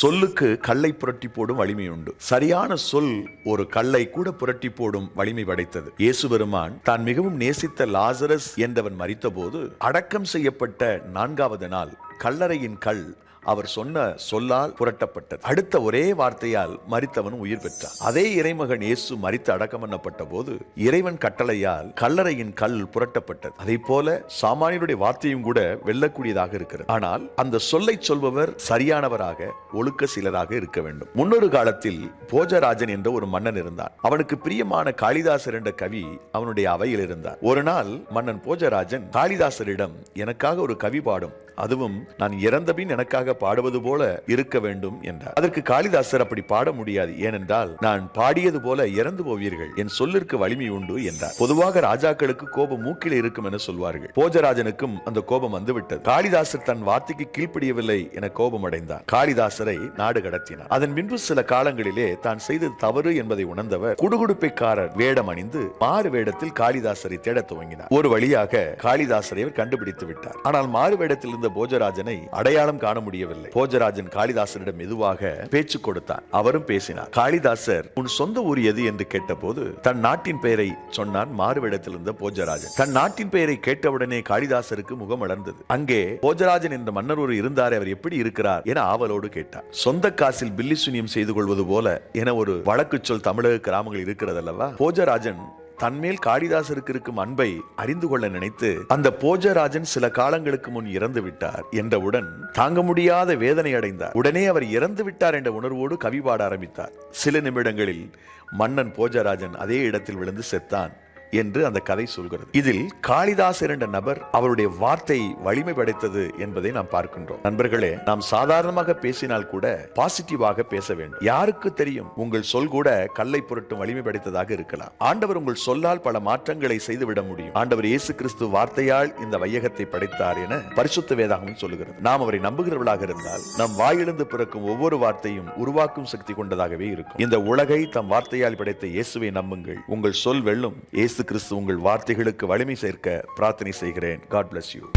சொல்லுக்கு கல்லை புரட்டி போடும் வலிமை உண்டு சரியான சொல் ஒரு கல்லை கூட புரட்டி போடும் வலிமை படைத்தது. இயேசு பெருமான் தான் மிகவும் நேசித்த லாசரஸ் என்றவன் மறித்தபோது அடக்கம் செய்யப்பட்ட நான்காவது நாள் கல்லறையின் கல் அவர் சொன்ன சொல்லால் புரட்டப்பட்டது. அடுத்த ஒரே வார்த்தையால் மறித்தவன் உயிர் பெற்றான். அதே இறைமகன் இயேசு மறித்து அடக்கம் பண்ணப்பட்ட போது இறைவன் கட்டளையால் கல்லறையின் கல் புரட்டப்பட்டது. அதே போல சாமானியனுடைய வார்த்தையும் கூட வெல்லக்கூடியதாக இருக்கிறது. ஆனால் அந்த சொல்லை சொல்பவர் சரியானவராக ஒழுக்க சிலராக இருக்க வேண்டும். முன்னொரு காலத்தில் போஜராஜன் என்ற ஒரு மன்னன் இருந்தான். அவனுக்கு பிரியமான காளிதாசர் என்ற கவி அவனுடைய அவையில் இருந்தார் ஒரு நாள் மன்னன் போஜராஜன் காளிதாசரிடம் எனக்காக ஒரு கவி பாடும். அதுவும் நான் இறந்தபின் எனக்காக பாடுவது போல இருக்க வேண்டும் என்றார். அதற்கு காளிதாசர் அப்படி பாட முடியாது. ஏனென்றால் நான் பாடியது போல இறந்து போவீர்கள். என் சொல்லிற்கு வலிமை உண்டு என்றார். பொதுவாக ராஜாக்களுக்கு கோபம் மூக்கில் இருக்கும் என சொல்வார்கள். போஜராஜனுக்கும் அந்த கோபம் வந்துவிட்டது. காளிதாசர் தன் வார்த்தைக்கு கீழ்ப்படியவில்லை என கோபம் அடைந்தார் காளிதாசரை நாடு கடத்தினார். அதன் பின்பு சில காலங்களிலே தான் செய்தது தவறு என்பதை உணர்ந்தவர் குடுகுடுப்பைக்காரர் வேடம் அணிந்து மாறு வேடத்தில் காளிதாசரை தேட துவங்கினார். ஒரு வழியாக காளிதாசரை கண்டுபிடித்து விட்டார். ஆனால் மாறு வேடத்தில் இருந்த போஜராஜனை அடையாளம் காண முடியவில்லை. போஜராஜன் காளிதாசனிடம் மெதுவாக பேச்சு கொடுத்தான். அவரும் பேசினார். காளிதாசர் உன் சொந்த ஊர் எது? என்று கேட்டபோது தன் நாட்டின் பெயரை சொன்னான் மாறுவிடத்தில் இருந்த போஜராஜன். தன் நாட்டின் பெயரை கேட்டவுடனே காளிதாசருக்கு முகம் வளர்ந்தது. அங்கே போஜராஜன் என்ற மன்னர் ஒரு இருந்தார் அவர் எப்படி இருக்கிறார்? என ஆவலோடு கேட்டார் சொந்த காசில் பில்லி சுனியம் செய்து கொள்வது போல என ஒரு வழக்கு சொல் தமிழக கிராமங்கள் இருக்கிறது அல்லவா போஜராஜன் தன்மேல் காளிதாசருக்கு இருக்கும் அன்பை அறிந்து கொள்ள நினைத்து அந்த போஜராஜன் சில காலங்களுக்கு முன் இறந்து விட்டார் என்றவுடன் தாங்க முடியாத வேதனை அடைந்தார். உடனே அவர் இறந்து விட்டார் என்ற உணர்வோடு கவி பாட ஆரம்பித்தார். சில நிமிடங்களில் மன்னன் போஜராஜன் அதே இடத்தில் விழுந்து செத்தான். என்று அந்த கதை சொல்கிறது. இதில் காளிதாசர் என்ற நபர் அவருடைய வார்த்தை வலிமை படைத்தது என்பதை நாம் பார்க்கின்றோம். நண்பர்களே நாம் சாதாரணமாக பேசினால் கூட பாசிட்டிவாக பேச வேண்டும். யாருக்கு தெரியும்? உங்கள் சொல் கூட கல்லை புரட்டும் வலிமை படைத்ததாக இருக்கலாம். ஆண்டவர் உங்கள் சொல்லால் பல மாற்றங்களை செய்துவிட முடியும். ஆண்டவர் இயேசு கிறிஸ்து வார்த்தையால் இந்த வையகத்தை படைத்தார் என பரிசுத்த வேதாகவும் சொல்லுகிறது. நாம் அவரை நம்புகிறவர்களாக இருந்தால் நம் வாயிலிருந்து பிறக்கும் ஒவ்வொரு வார்த்தையும் உருவாக்கும் சக்தி கொண்டதாகவே இருக்கும். இந்த உலகை தம் வார்த்தையால் படைத்த இயேசுவை நம்புங்கள். உங்கள் சொல் வெல்லும். இயேசு கிறிஸ்து உங்கள் வார்த்தைகளுக்கு வலிமை சேர்க்க பிரார்த்தனை செய்கிறேன். God bless you